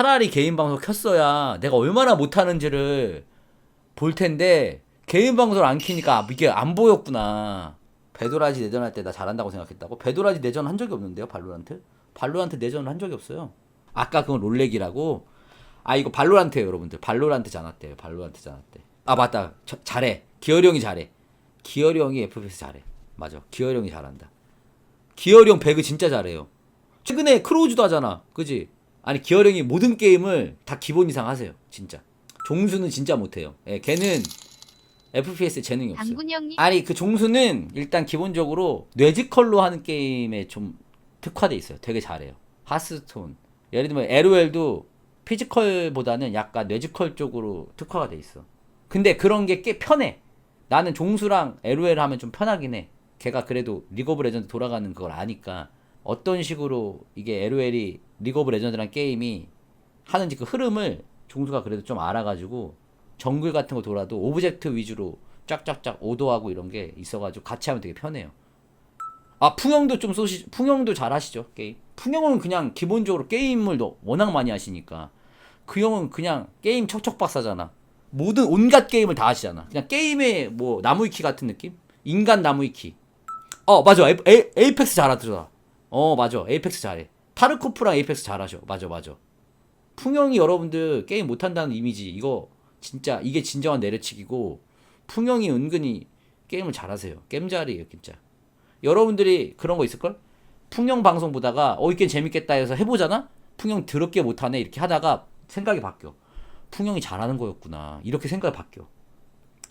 차라리 개인 방송 켰어야 내가 얼마나 못하는지를 볼 텐데 개인 방송을 안 키니까 아, 이게 안 보였구나. 배도라지 내전 할 때 나 잘한다고 생각했다고? 배도라지 내전 한 적이 없는데요, 발로란트? 발로란트 내전을 한 적이 없어요. 아까 그건 롤렉이라고. 아 이거 발로란트예요, 여러분들. 발로란트 잔았대요. 발로란트 잔았대. 아 맞다. 저- 잘해. 기어리 형이 잘해. 기어리 형이 FPS 잘해. 맞아. 기어리 형이 잘한다. 기어리 형 배그 진짜 잘해요. 최근에 크로우즈도 하잖아. 그지? 아니 기어리 형이 모든 게임을 다 기본 이상 하세요. 진짜. 종수는 진짜 못해요. 예, 걔는 FPS에 재능이 없어요. 당군 형님 아니 그 종수는 일단 기본적으로 뇌지컬로 하는 게임에 좀 특화돼 있어요. 되게 잘해요. 하스스톤. 예를 들면 LOL도 피지컬보다는 약간 뇌지컬 쪽으로 특화가 돼 있어. 근데 그런 게 꽤 편해. 나는 종수랑 LOL 하면 좀 편하긴 해. 걔가 그래도 리그 오브 레전드 돌아가는 그걸 아니까 어떤 식으로 이게 LOL이 리그 오브 레전드란 게임이 하는지 그 흐름을 종수가 그래도 좀 알아가지고 정글 같은 거 돌아도 오브젝트 위주로 쫙쫙쫙 오도하고 이런 게 있어가지고 같이 하면 되게 편해요. 아 풍영도 좀 쏘시, 풍영도 잘 하시죠 게임. 풍영은 그냥 기본적으로 게임을 너 워낙 많이 하시니까 그 형은 그냥 게임 척척박사잖아. 모든 온갖 게임을 다 하시잖아. 그냥 게임의 뭐 나무위키 같은 느낌? 인간 나무위키. 어 맞아 에이, 에이, 에이펙스 잘하더라. 어 맞아 에이펙스 잘해. 타르코프랑 에이펙스 잘하셔. 맞아 맞아. 풍영이 여러분들 게임 못한다는 이미지 이거 진짜 이게 진정한 내려치기고 풍영이 은근히 게임을 잘하세요. 게임 잘이에요 진짜. 여러분들이 그런 거 있을걸? 풍영 방송 보다가 어 이게 재밌겠다 해서 해보잖아? 풍영 더럽게 못하네 이렇게 하다가 생각이 바뀌어. 풍영이 잘하는 거였구나 이렇게 생각이 바뀌어.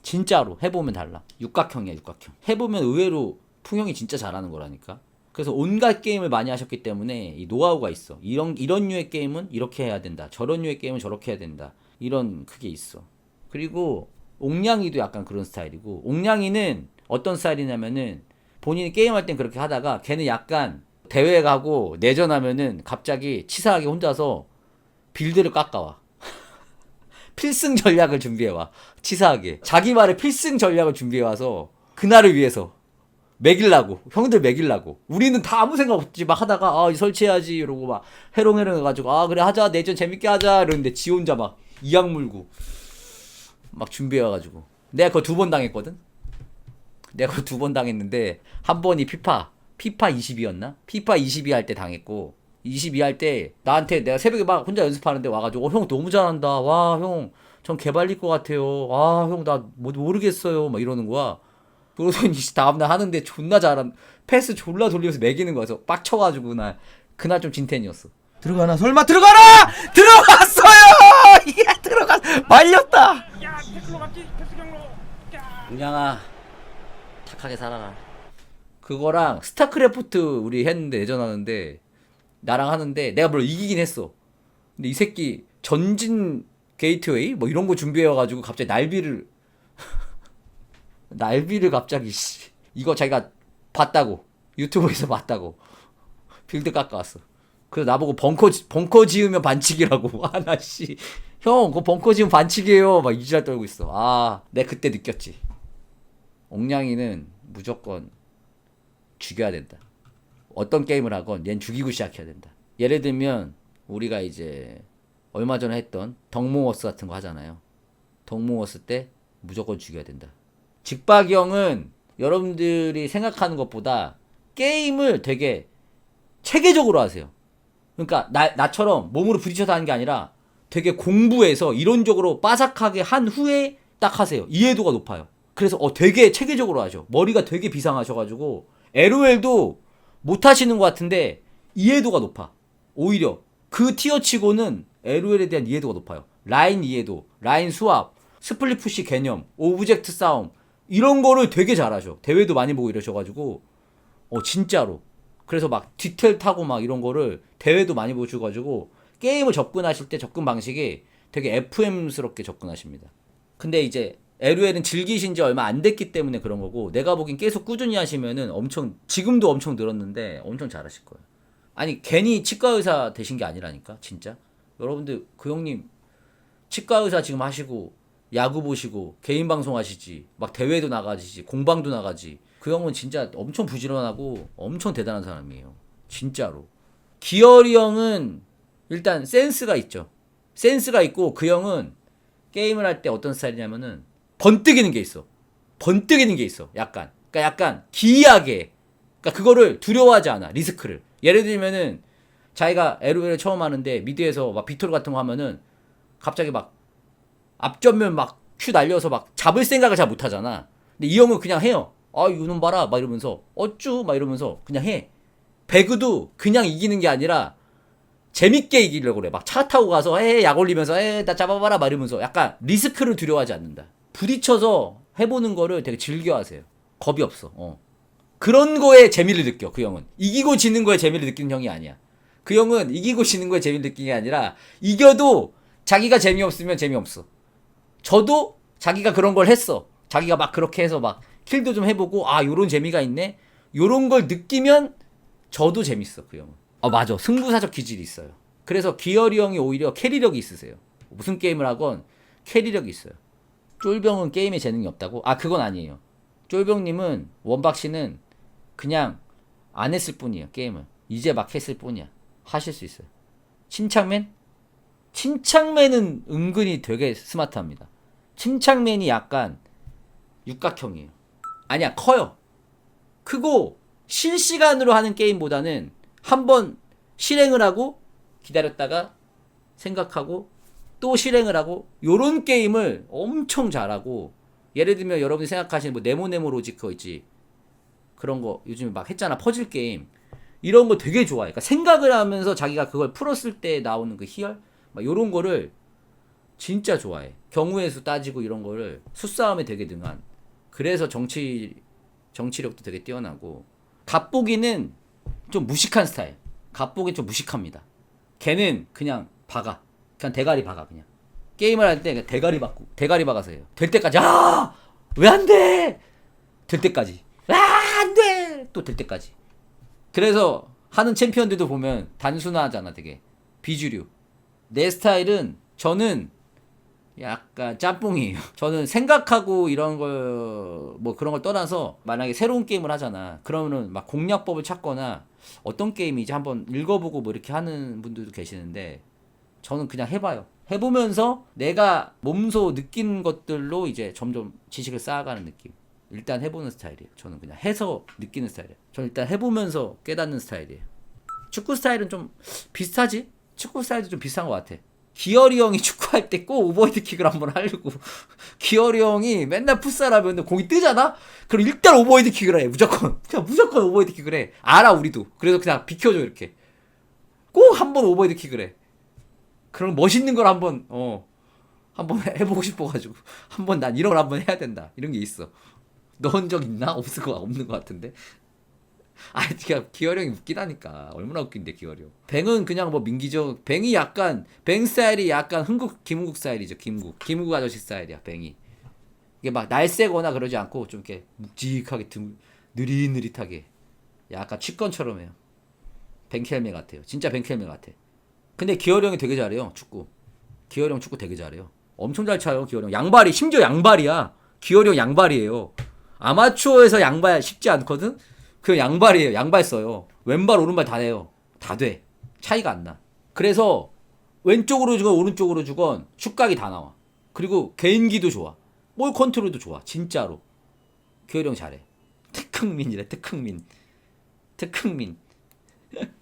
진짜로 해보면 달라. 육각형이야 육각형. 해보면 의외로 풍영이 진짜 잘하는 거라니까. 그래서 온갖 게임을 많이 하셨기 때문에 이 노하우가 있어. 이런 이런 류의 게임은 이렇게 해야 된다. 저런 류의 게임은 저렇게 해야 된다. 이런 그게 있어. 그리고 옥냥이도 약간 그런 스타일이고 옥냥이는 어떤 스타일이냐면은 본인이 게임할 땐 그렇게 하다가 걔는 약간 대회 가고 내전하면은 갑자기 치사하게 혼자서 빌드를 깎아와. 필승 전략을 준비해와. 치사하게. 자기 말에 필승 전략을 준비해와서 그날을 위해서 매길라고 형들 매길라고. 우리는 다 아무 생각 없지. 막 하다가 아 설치해야지. 이러고 막 해롱해롱 해가지고 아 그래 하자. 내전 재밌게 하자. 이러는데 지 혼자 막 이악 물고 막 준비해와가지고. 내가 그거 두 번 당했거든? 내가 그거 두 번 당했는데 한 번이 피파 피파 22였나? 피파 22 할 때 당했고 22 할 때 나한테 내가 새벽에 막 혼자 연습하는데 와가지고 어, 형 너무 잘한다. 와 형 전 개발릴 것 같아요. 아 형 나 모르겠어요. 막 이러는 거야 그러더니 다음날 하는데 존나 잘한 패스 졸라 돌리면서 매기는 거야. 그래서 빡쳐가지고 나 그날 좀 진텐이었어. 들어가나 설마 들어가라 들어갔어요 이게 들어가 말렸다 야 태클로 갔지 패스 경로 야 은양아 착하게 살아라. 그거랑 스타크래프트 우리 했는데 예전 하는데 나랑 하는데 내가 물론 이기긴 했어. 근데 이 새끼 전진 게이트웨이 뭐 이런 거 준비해와가지고 갑자기 날비를 날비를 갑자기 씨 이거 자기가 봤다고 유튜브에서 봤다고 빌드 깎아왔어. 그래서 나보고 벙커 지- 벙커 지으면 반칙이라고 아나 씨. 형, 그거 벙커 지으면 반칙이에요. 막 이지랄 떨고 있어. 아, 내가 그때 느꼈지. 옥냥이는 무조건 죽여야 된다. 어떤 게임을 하건 얜 죽이고 시작해야 된다. 예를 들면 우리가 이제 얼마 전에 했던 덕모워스 같은 거 하잖아요. 덕모워스 때 무조건 죽여야 된다. 직박이 형은 여러분들이 생각하는 것보다 게임을 되게 체계적으로 하세요. 그러니까 나, 나처럼 몸으로 부딪혀서 하는 게 아니라 되게 공부해서 이론적으로 빠삭하게 한 후에 딱 하세요. 이해도가 높아요. 그래서 어 되게 체계적으로 하죠. 머리가 되게 비상하셔가지고 LOL도 못 하시는 것 같은데 이해도가 높아. 오히려 그 티어치고는 LOL에 대한 이해도가 높아요. 라인 이해도, 라인 수합, 스플릿 푸시 개념, 오브젝트 싸움 이런 거를 되게 잘하셔. 대회도 많이 보고 이러셔가지고 어 진짜로. 그래서 막 디테일 타고 막 이런 거를 대회도 많이 보셔가지고 게임을 접근하실 때 접근 방식이 되게 FM스럽게 접근하십니다. 근데 이제 LOL은 즐기신 지 얼마 안 됐기 때문에 그런 거고 내가 보기엔 계속 꾸준히 하시면은 엄청 지금도 엄청 늘었는데 엄청 잘하실 거예요. 아니 괜히 치과 의사 되신 게 아니라니까 진짜. 여러분들 그 형님 치과 의사 지금 하시고 야구 보시고 개인 방송 하시지 막 대회도 나가지 공방도 나가지 그 형은 진짜 엄청 부지런하고 엄청 대단한 사람이에요 진짜로 기어리 형은 일단 센스가 있죠 센스가 있고 그 형은 게임을 할 때 어떤 스타일이냐면은 번뜩이는 게 있어. 번뜩이는 게 있어. 약간. 그러니까 약간 기이하게. 그러니까 그거를 두려워하지 않아. 리스크를. 예를 들면은 자기가 LOL을 처음 하는데 미드에서 막 비토르 같은 거 하면은 갑자기 막 앞전면 막 큐 날려서 막 잡을 생각을 잘 못 하잖아. 근데 이 형은 그냥 해요. 아, 이놈 봐라. 막 이러면서 어쭈 막 이러면서 그냥 해. 배그도 그냥 이기는 게 아니라 재밌게 이기려고 그래. 막 차 타고 가서 에약 올리면서 에나 잡아봐라 막 이러면서 약간 리스크를 두려워하지 않는다. 부딪혀서 해보는 거를 되게 즐겨하세요. 겁이 없어. 어. 그런 거에 재미를 느껴 그 형은 이기고 지는 거에 재미를 느끼는 형이 아니야. 그 형은 이기고 지는 거에 재미를 느끼는 게 아니라 이겨도 자기가 재미없으면 재미없어. 저도 자기가 그런 걸 했어. 자기가 막 그렇게 해서 막 킬도 좀 해보고 아 요런 재미가 있네. 요런 걸 느끼면 저도 재밌어 그 형은. 아 맞아 승부사적 기질이 있어요. 그래서 기어리 형이 오히려 캐리력이 있으세요. 무슨 게임을 하건 캐리력이 있어요. 쫄병은 게임에 재능이 없다고? 아 그건 아니에요. 쫄병님은 원박 씨는 그냥 안 했을 뿐이에요 게임을. 이제 막 했을 뿐이야. 하실 수 있어요. 침착맨? 침착맨은 은근히 되게 스마트합니다. 침착맨이 약간 육각형이에요. 아니야 커요. 크고 실시간으로 하는 게임보다는 한번 실행을 하고 기다렸다가 생각하고 또 실행을 하고 요런 게임을 엄청 잘하고 예를 들면 여러분이 생각하시는 뭐 네모네모 그거 있지 그런 거 요즘에 막 했잖아 퍼즐 게임 이런 거 되게 좋아해 그러니까 생각을 하면서 자기가 그걸 풀었을 때 나오는 그 희열 막 요런 거를 진짜 좋아해. 경우의 수 따지고 이런 거를 수싸움에 되게 능한. 그래서 정치 정치력도 되게 뛰어나고. 갑보기는 좀 무식한 스타일. 갑보기 좀 무식합니다. 걔는 그냥 박아. 그냥 대가리 박아 그냥. 게임을 할 때 대가리 박고 대가리 박아서 해요. 될 때까지 아 왜 안 돼? 될 때까지. 아 안 돼 또 될 때까지. 그래서 하는 챔피언들도 보면 단순하잖아 되게. 비주류 내 스타일은 저는 약간 짬뽕이에요. 저는 생각하고 이런 걸 뭐 그런 걸 떠나서 만약에 새로운 게임을 하잖아. 그러면은 막 공략법을 찾거나 어떤 게임이지 한번 읽어보고 뭐 이렇게 하는 분들도 계시는데 저는 그냥 해봐요. 해보면서 내가 몸소 느끼는 것들로 이제 점점 지식을 쌓아가는 느낌. 일단 해보는 스타일이에요. 저는 그냥 해서 느끼는 스타일이에요. 저는 일단 해보면서 깨닫는 스타일이에요. 축구 스타일은 좀 비슷하지? 축구 스타일도 좀 비슷한 것 같아. 기어리 형이 축구할 때 꼭 오버헤드 킥을 한번 하려고. 기어리 형이 맨날 풋살하면 공이 뜨잖아? 그럼 일단 오버헤드 킥을 해. 무조건. 그냥 무조건 오버헤드 킥을 해. 알아, 우리도. 그래서 그냥 비켜줘, 이렇게. 꼭 한번 오버헤드 킥을 해. 그럼 멋있는 걸 한번, 어. 한번 해보고 싶어가지고. 한번 난 이런 걸 한번 해야 된다. 이런 게 있어. 넣은 적 있나? 없을 거, 없는 것 같은데. 아, 기어리 형이 웃기다니까. 얼마나 웃긴데, 기어리 형. 뱅은 그냥 뭐 민기죠. 뱅이 약간, 뱅 스타일이 약간 흥국, 김국 스타일이죠. 김국. 김국 아저씨 스타일이야, 뱅이. 이게 막 날쌔거나 그러지 않고 좀 이렇게 묵직하게 등, 느릿느릿하게. 약간 취권처럼 해요. 뱅켈메 같아요. 진짜 뱅켈메 같아. 근데 기어리 형이 되게 잘해요, 축구. 기어리 형 축구 되게 잘해요. 엄청 잘 차요, 기어리 형. 양발이, 심지어 양발이야. 기어리 형 양발이에요. 아마추어에서 양발 쉽지 않거든? 그 양발이에요. 양발 써요. 왼발, 오른발 다 돼요. 다 돼. 차이가 안 나. 그래서 왼쪽으로 주건 오른쪽으로 주건 슛각이 다 나와. 그리고 개인기도 좋아. 볼 컨트롤도 좋아. 진짜로. 형 잘해. 특흥민이래, 특흥민. 특흥민.